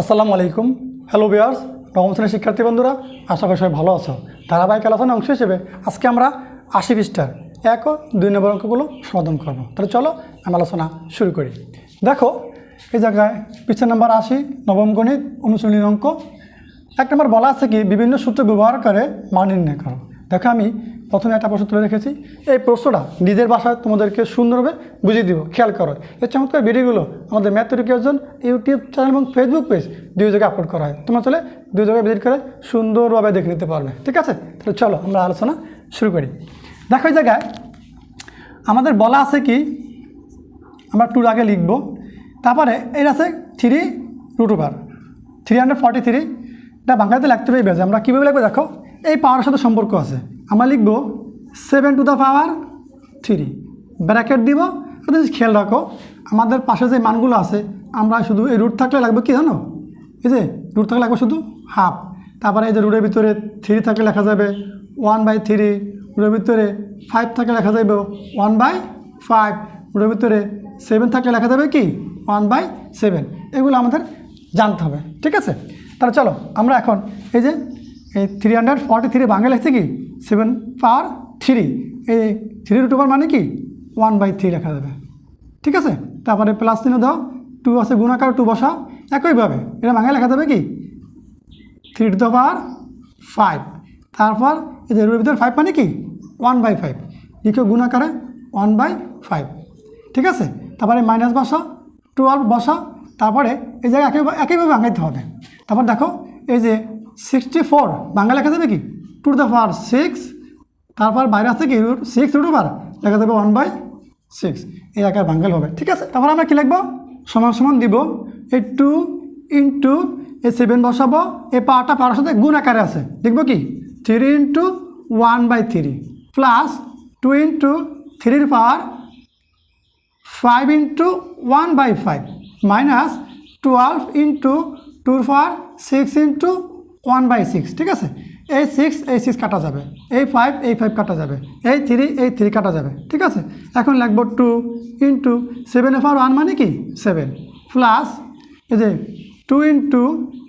আসসালামু আলাইকুম। হ্যালো বিয়ার্স নবম শ্রেণির শিক্ষার্থী বন্ধুরা, আশা করি সবাই ভালো আছো। ধারাবাহিক আলোচনার অংশ হিসেবে আজকে আমরা আশি পৃষ্ঠার এক ও দুই নম্বর অঙ্কগুলো সমাধান করব। তাহলে চলো আমি আলোচনা শুরু করি। দেখো, এই জায়গায় পৃষ্ঠা নাম্বার আশি, নবম গণিত, অনুশীলনীর অঙ্ক। এক নম্বর বলা আছে কি, বিভিন্ন সূত্র ব্যবহার করে মান নির্ণয় করো। দেখো আমি প্রথমে একটা প্রশ্ন তুলে রেখেছি। এই প্রশ্নটা নিজের ভাষায় তোমাদেরকে সুন্দরভাবে বুঝিয়ে দিব, খেয়াল করো। এই চমৎকার ভিডিওগুলো আমাদের ম্যাথ এডুকেশন ইউটিউব চ্যানেল এবং ফেসবুক পেজ দুই জায়গায় আপলোড করা হয়। তোমরা চলে দুই জায়গায় ভিজিট করে সুন্দরভাবে দেখে নিতে পারবে। ঠিক আছে? তাহলে চলো আমরা আলোচনা শুরু করি। দেখো এই জায়গায় আমাদের বলা আছে কি, আমরা টুর আগে লিখব। তারপরে এর আছে three root over three hundred forty three এটা বাংলাতে হবে বেজে আমরা কীভাবে লিখব দেখো? এই পাওয়ারের সাথে সম্পর্ক আছে। আমরা লিখব seven to the power three bracket দিব একটা জিনিস খেয়াল রাখো। আমাদের পাশে যে মানগুলো আছে, আমরা শুধু এই রুট থাকলে লাগবে কি জানো? এই যে রুট থাকলে লাগবে শুধু হাফ তারপরে এই যে রুটের ভিতরে থ্রি থাকলে লেখা যাবে ওয়ান বাই থ্রি রুটের ভিতরে ফাইভ থাকলে লেখা যাবে ওয়ান বাই ফাইভ রুটের ভিতরে সেভেন থাকলে লেখা যাবে কি? ওয়ান বাই সেভেন এগুলো আমাদের জানতে হবে, ঠিক আছে? তাহলে চলো, আমরা এখন এই যে, এই three hundred forty three Bangla লিখছে কি? সেভেন পার থ্রি এই থ্রি রুট ওভার মানে কি? ওয়ান বাই থ্রি লেখা যাবে। ঠিক আছে? তারপরে প্লাস চিহ্ন দাও। টু আছে গুণাকার টু বসা। একইভাবে। এটা বাংলায় লেখা যাবে কি? Three to the power five তারপর এই যে রুটের ভিতরে ফাইভ মানে কি? ওয়ান বাই ফাইভ লিখো গুণাকারে ওয়ান বাই ফাইভ ঠিক আছে? তারপরে মাইনাস বসা। টুয়েলভ বসা। তারপরে এই জায়গায় একই একইভাবে ভাঙাইতে হবে। তারপর দেখো, এই যে সিক্সটি ফোর বাংলা লেখা যাবে কি? টু দ্য পাওয়ার সিক্স, তারপর বাইরে আছে কি? রুট সিক্স রুট ওভার লেখা যাবে ওয়ান বাই সিক্স এই আকার বাঙ্গাল হবে, ঠিক আছে? তারপর আমরা কী লিখব? সমান সমান দিব। এই টু ইন্টু এই সেভেন বসাবো। এই পাওয়ারটা পাওয়ার সাথে গুণ আকারে আছে। লিখব কি? Three into one by three plus two into থ্রির power five into one by five minus twelve into tour power six into one by six ঠিক আছে? এই সিক্স এই সিক্স কাটা যাবে। এই ফাইভ এই ফাইভ কাটা যাবে। এই থ্রি এই থ্রি কাটা যাবে। ঠিক আছে? এখন লিখব two into seven F R one মানে কি? সেভেন প্লাস এই যে two into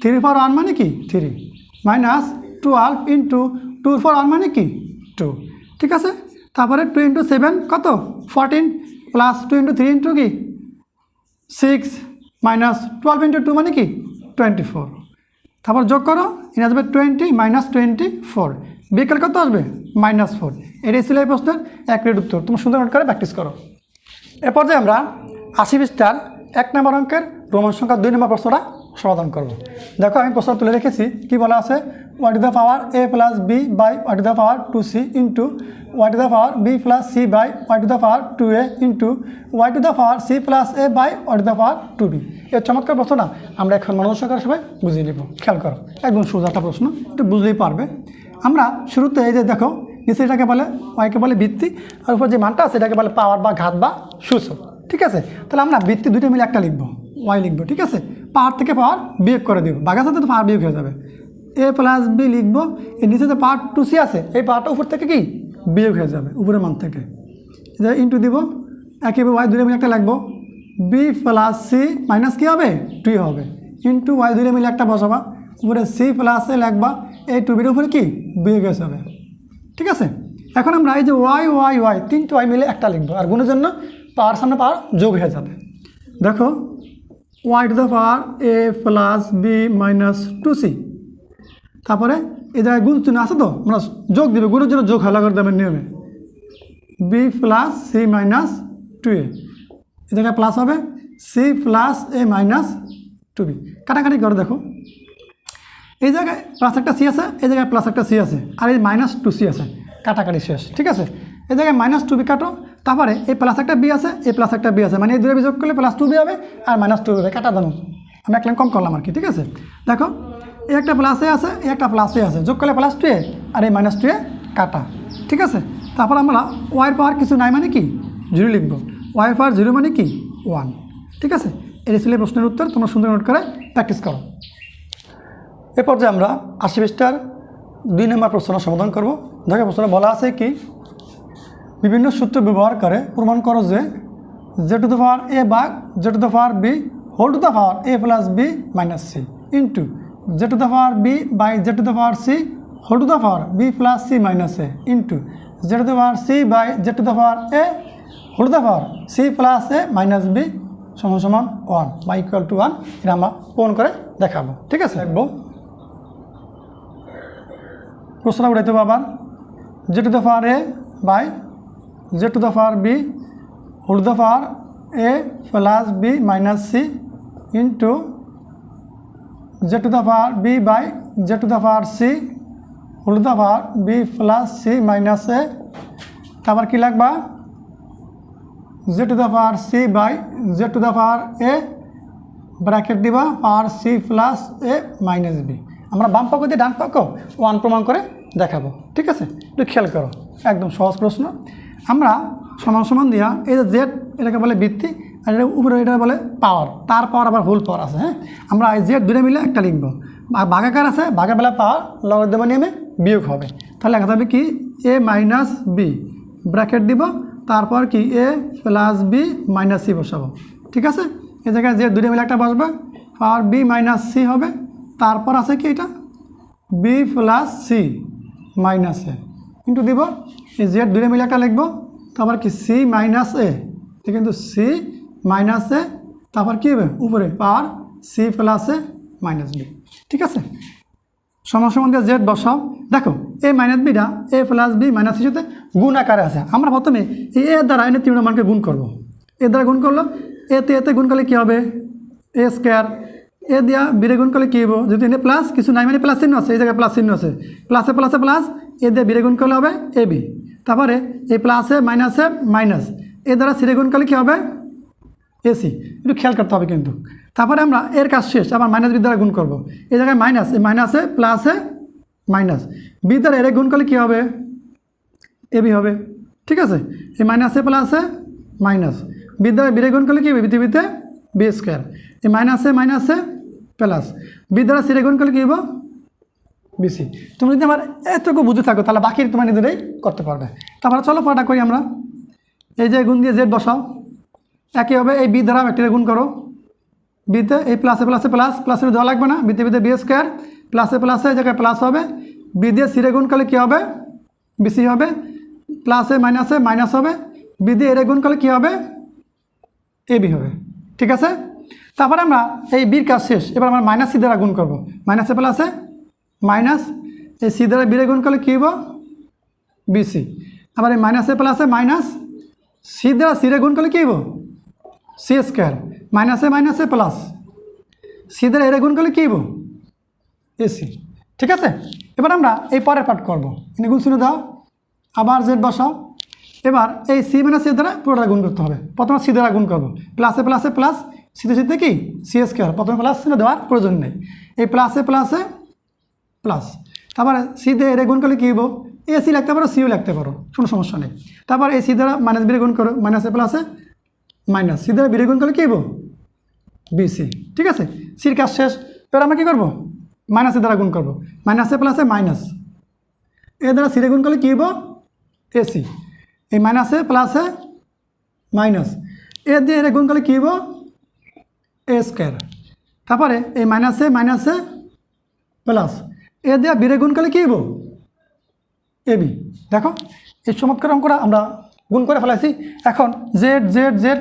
three for one মানে কি? Three minus twelve into two for one মানে কি? টু ঠিক আছে? তারপরে টু ইন্টু সেভেন কত? Fourteen plus two into three into কি? Six minus twelve into two মানে কি? টোয়েন্টি ফোর তারপর যোগ করো, এনে আসবে টোয়েন্টি মাইনাস টোয়েন্টি ফোর বিকেল কত আসবে? মাইনাস ফোর এটাই ছিল এই প্রশ্নের এক উত্তর। তুমি সুন্দর নোট করে প্র্যাকটিস করো। এরপর যে আমরা আশি পৃষ্ঠার এক নম্বর অঙ্কের রোমান সংখ্যা দুই নম্বর প্রশ্নটা সমাধান করব দেখো, আমি প্রশ্ন তুলে রেখেছি, কি বলা আছে? What is the power A plus B by what is the power two C into what is the power B plus C by what is the power two A into what is the power C plus A by what is the power two B এর চমৎকার প্রশ্নটা আমরা এখন মনোযোগ সহকারে সবাই বুঝিয়ে নেব। খেয়াল করো, একদম সোজা একটা প্রশ্ন, একটু বুঝলেই পারবে। আমরা শুরুতে এই যে দেখো, নিচে এটাকে বলে ওয়াইকে বলে ভিত্তি, আর উপর যে মানটা আছে, এটাকে বলে পাওয়ার বা ঘাত বা সূচক। ঠিক আছে? তাহলে আমরা ভিত্তি দুটো মিলে একটা লিখব ওয়াই লিখব, ঠিক আছে? পাওয়ার থেকে পাওয়ার বিয়োগ করে দিব। বাঘার সাথে তো পাওয়ার বিয়োগ হয়ে যাবে। এ প্লাস বি লিখব। এর নিচে যে পাওয়ার টু সি আছে, এই পাওয়ারটা উপর থেকে কি? বিয়োগ হয়ে যাবে, উপরের মান থেকে। যে ইন্টু দিব একইভাবে ওয়াই দুটো মিলে একটা লিখব। বি প্লাস সি মাইনাস কী হবে? টুই হবে। ইন্টু ওয়াই দুটো মিলে একটা বসাবা। উপরে সি প্লাস এ এই টু বির উপরে কি? বিয়োগ হয়ে যাবে। ঠিক আছে? এখন আমরা এই যে ওয়াই ওয়াই ওয়াই তিনটে ওয়াই মিলে একটা লিখব। আর গুণের জন্য পাওয়ার সামনে পাওয়ার যোগ হয়ে যাবে। দেখো Y to the power A plus B minus two C. তারপরে এই জায়গায় গুণ চিহ্ন আছে তো, আমরা যোগ দিবে, গুণের জন্য যোগ হালা করে দেবেন নিয়মে। B plus C minus two A. এই জায়গায় প্লাস হবে, C plus A minus two B. কাটাকাটি করে, দেখো। এই জায়গায় প্লাস একটা সি আছে, এই জায়গায় প্লাস একটা সি আছে, আর এই মাইনাস টু সি আছে। কাটাকাটি শেষ, ঠিক আছে? এই জায়গায় মাইনাস টু বি কাটো তারপরে এই প্লাস একটা বি আছে, এই প্লাস একটা বি আছে। মানে এই দুটো বিযোগ করলে প্লাস টু বি হবে আর মাইনাস টু হবে, কাটা জানো? আমি এক লাইন কম করলাম আর কি, ঠিক আছে? দেখো, এই একটা প্লাসে আছে, এই একটা প্লাসে আছে। যোগ করলে প্লাস টু এ আর এই মাইনাস টু এ কাটা, ঠিক আছে? তারপর আমরা ওয়াই পাওয়ার কিছু নাই মানে কি? জিরো লিখব। ওয়াই পাওয়ার জিরো মানে কি? ওয়ান ঠিক আছে? এই ছিল প্রশ্নের উত্তর, তোমরা সুন্দর নোট করে প্র্যাকটিস করো। এ পর্যায়ে আমরা আশি পৃষ্ঠার দুই নম্বর প্রশ্নের সমাধান করব। দেখো, প্রশ্নে বলা আছে কি? বিভিন্ন সূত্র ব্যবহার করে প্রমাণ করো যে J to the power A বা J to the power B whole to the power A plus B minus C into J to the power B by J to the power C whole to the power B plus C minus A into J to the power C by J to the power A whole to the power C plus A minus B সমান সমান one বা equal to one এটা আমরা পূরণ করে দেখাবো ঠিক আছে দেখব প্রশ্নটা উঠাইতে হবে আবার J to the power A by J to the power B, whole the power A plus B minus C into J to the power B by J to the power C, whole the power B plus C minus A. তারপর কী লাগবা? J to the power C by J to the power A bracket দিবা power C plus A minus B. আমরা বাম পক্ষ দিয়ে ডান পক্ষ one প্রমাণ করে দেখাবো। ঠিক আছে? একটু খেয়াল করো। একদম সহজ প্রশ্ন। আমরা সমান সমান দিয়া এই যে জেড এটাকে বলে বৃত্তি আর এটা উপরে এটা বলে পাওয়ার তার পাওয়ার আবার হোল পাওয়ার আছে হ্যাঁ? আমরা এই জেড দুটো মিলে একটা লিখব। আর ভাগাকার আছে, ভাগের বেলা পাওয়ার লগার নিয়মে বিয়োগ হবে। তাহলে লেখা যাবে কি? এ মাইনাস বি ব্র্যাকেট দিব, তারপর কি? A plus B minus C বসাবো। ঠিক আছে? এই জায়গায় যে দুটো মিলে একটা বসবে আর বি মাইনাস সি হবে, তারপর আছে কি এটা? B plus C minus A কিন্তু দিব এই জেড দুটো মিলে একটা লিখব তারপর কি সি মাইনাস এ কিন্তু সি মাইনাস এ তারপর কী হবে? উপরে power C plus A minus B ঠিক আছে? সমান সমান জেড বসাও। দেখো A minus beta A plus B minus C সাথে গুণ আকারে আছে। আমরা প্রথমে এ দ্বারা এনে তিনটা মানকে গুণ করব। এ দ্বারা গুণ করল এতে এতে গুণ করলে কী হবে? এ স্কোয়ার এ দিয়া বিরে গুণ করলে কী হব যদি এনে প্লাস কিছু নাই মানে প্লাস চিহ্ন আছে, এই জায়গায় প্লাস চিহ্ন আছে। প্লাসে প্লাসে প্লাস এ দিয়ে বিরে গুণ করলে হবে এ বি তারপরে এই প্লাসে মাইনাসে মাইনাস এ দ্বারা সিরে গুণ করলে কী হবে? এসি একটু খেয়াল করতে হবে কিন্তু। তারপরে আমরা এর কাজ শেষ, আবার মাইনাস বি দ্বারা গুণ করব। এই জায়গায় মাইনাস এই মাইনাসে প্লাসে মাইনাস বি দ্বারা এর গুণ করলে কী হবে? এবি হবে। ঠিক আছে? এই মাইনাসে প্লাসে মাইনাস বি দ্বারা বিরে গুণ করলে কী হবে? পৃথিবীতে বি স্কোয়ার এই মাইনাসে মাইনাসে প্লাস বি দ্বারা সিরে গুণ করলে কী হব বিসি তুমি যদি আমার এতটুকু বুঝে থাকো, তাহলে বাকি তোমার নিজেরাই করতে পারবে। তারপরে চলো পড়াটা করি আমরা। এই যে গুণ দিয়ে জেড বসাও। একই হবে এই বি দ্বারা একটি গুণ করো। বিতে এই প্লাসে প্লাসে প্লাস প্লাসের দেওয়া লাগবে না। বিতে বিতে বি স্কোয়ার প্লাসে প্লাসে জায়গায় প্লাস হবে। বি দিয়ে সিরে গুণ করলে কী হবে? বিসি হবে। প্লাসে মাইনাসে মাইনাস হবে। বি দিয়ে এরে গুণ করলে কী হবে? এ বি হবে। ঠিক আছে? তারপরে আমরা এই বির কাজ শেষ। এবার আমরা মাইনাস সি দ্বারা গুণ করব। মাইনাসে প্লাসে মাইনাস এই সি দ্বারা বিরে গুণ করলে কী হব বিসি আবার এই মাইনাসে প্লাসে মাইনাস সি দ্বারা সিরে গুণ করলে কী হব সি স্কোয়ার। মাইনাসে মাইনাসে প্লাস সি দ্বারা এরে গুণ করলে কী হব এসি ঠিক আছে? এবার আমরা এই পরের পার্ট করব। এনে গুণ শুনে দাও। আবার জেড বসাও। এবার এই সি মাইনাস সি দ্বারা পুরোটা গুণ করতে হবে। প্রথমে সি দ্বারা গুণ করব। প্লাসে প্লাসে প্লাস সিতে সিতে কি? C square. প্রথমে প্লাস চিহ্ন দেওয়ার প্রয়োজন নেই। এই প্লাসে প্লাসে প্লাস। তারপরে সি দিয়ে এরে গুণ করলে কী হব এ সি লিখতে পারো সিও লিখতে পারো, কোনো সমস্যা নেই। তারপর এই সি দ্বারা মাইনাস বিরে গুণ করো মাইনাসে প্লাসে মাইনাস সি দ্বারা বিরে গুণ করলে কী হব বিসি ঠিক আছে? সির কাজ শেষ। এবার আমরা কী করব? মাইনাসের দ্বারা গুণ করব। মাইনাসে প্লাসে মাইনাস এ দ্বারা সিরে গুণ করলে কী হব এসি এই মাইনাসে প্লাসে মাইনাস এ দিয়ে এর গুণ করলে কী হব এ স্কোয়ার তারপরে এই মাইনাসে মাইনাসে প্লাস এ দিয়ে বিরে গুণ করলে কী হব এবি দেখো, এই চমৎকার অঙ্কটা আমরা গুণ করে ফেলাইছি। এখন জেড জেড জেড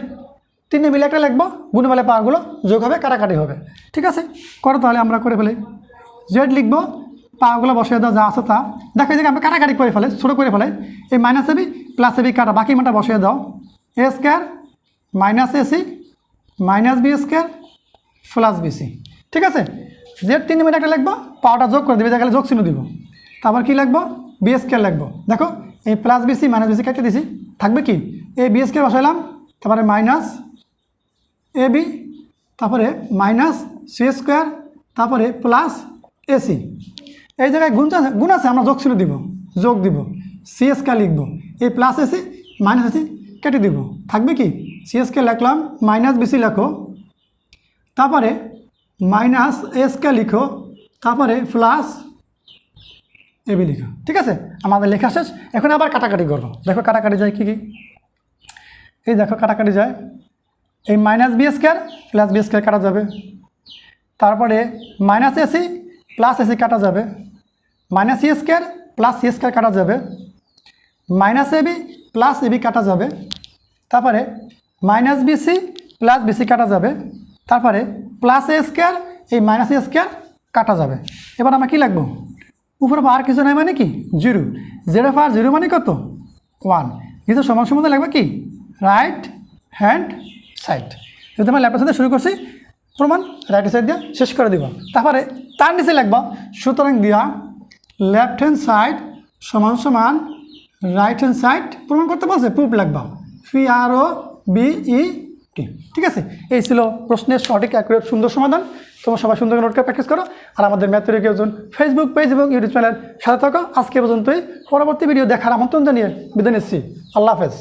তিনটে মিলে একটা লিখব। গুণ বেলে পাওয়ারগুলো যোগ হবে, কাটাকাটি হবে। ঠিক আছে? করো তাহলে আমরা করে ফেলি। জেড লিখব, পাওয়ারগুলো বসিয়ে দাও, যা আছে তা। দেখো জায়গায় আমরা কাটাকাটি করে ফেলে, ছোটো করে ফেলে। এই মাইনাস এবি প্লাস এবি কাটা, বাকি মানটা বসিয়ে দাও। A square minus AC minus B square plus BC ঠিক আছে? জেড তিন মিনিট একটা লিখব, পাওয়ারটা যোগ করে দেবে জায়গায় যোগ চিহ্ন দিব। তারপর কী লিখব? বি স্কোয়ার লিখব। দেখো, এই প্লাস বিসি মাইনাস বিসি কেটে দিছি। থাকবে কি? এই বি স্কোয়ার বসাইলাম, তারপরে মাইনাস এ বি তারপরে মাইনাস সি স্কোয়ার তারপরে প্লাস এসি এই জায়গায় গুণ আছে গুণ আছে, আমরা যোগ চিহ্ন দিব, যোগ দিব। সি স্কোয়ার লিখব। এই প্লাস এসি মাইনাস এসি কেটে দিব। থাকবে কি? সি স্কোয়ার লিখলাম মাইনাস বিসি লেখো। তারপরে মাইনাস এসকে লিখো, তারপরে প্লাস এবি লিখো। ঠিক আছে? আমাদের লেখা শেষ। এখন আবার কাটাকাটি করব। দেখো কাটাকাটি যায় কী কী? এই দেখো কাটাকাটি যায়। এই minus B square plus B square কাটা যাবে। তারপরে মাইনাস এসি প্লাস এসি কাটা যাবে। Minus C square plus C square কাটা যাবে। মাইনাস এবি প্লাস এবি কাটা যাবে। তারপরে মাইনাস বিসি প্লাস বিসি কাটা যাবে। তারপরে প্লাস এ স্কোয়ার এই মাইনাস এ স্কোয়ার কাটা যাবে। এবার আমরা কী লাগবো উপরে আর কিছু নাই মানে কি? জিরো জিরো ফার জিরো মানে কত? ওয়ান কিছু সমান সমান লাগবে কি? রাইট হ্যান্ড সাইড যদি আমরা ল্যাপটপ সাথে শুরু করছি, প্রমাণ রাইট সাইড দিয়ে শেষ করে দিব। তারপরে তার নিচে লাগবা সুতরাং দিয়া লেফট হ্যান্ড সাইড সমান সমান রাইট হ্যান্ড সাইড প্রমাণ করতে বলছে প্রুফ লাগবা ফি আর ও বি ই ঠিক আছে? এই ছিল প্রশ্নের সঠিক, অ্যাকুরেট, সুন্দর সমাধান। তোমরা সবাই সুন্দর নোটকে প্র্যাকটিস করো। আর আমাদের ম্যাথের একজন ফেসবুক পেজ এবং ইউটিউব চ্যানেল সাথে থাকো। আজকে পর্যন্তই। পরবর্তী ভিডিও দেখার আমন্ত্রণ জানিয়ে বিদায় নিচ্ছি। আল্লাহ হাফেজ।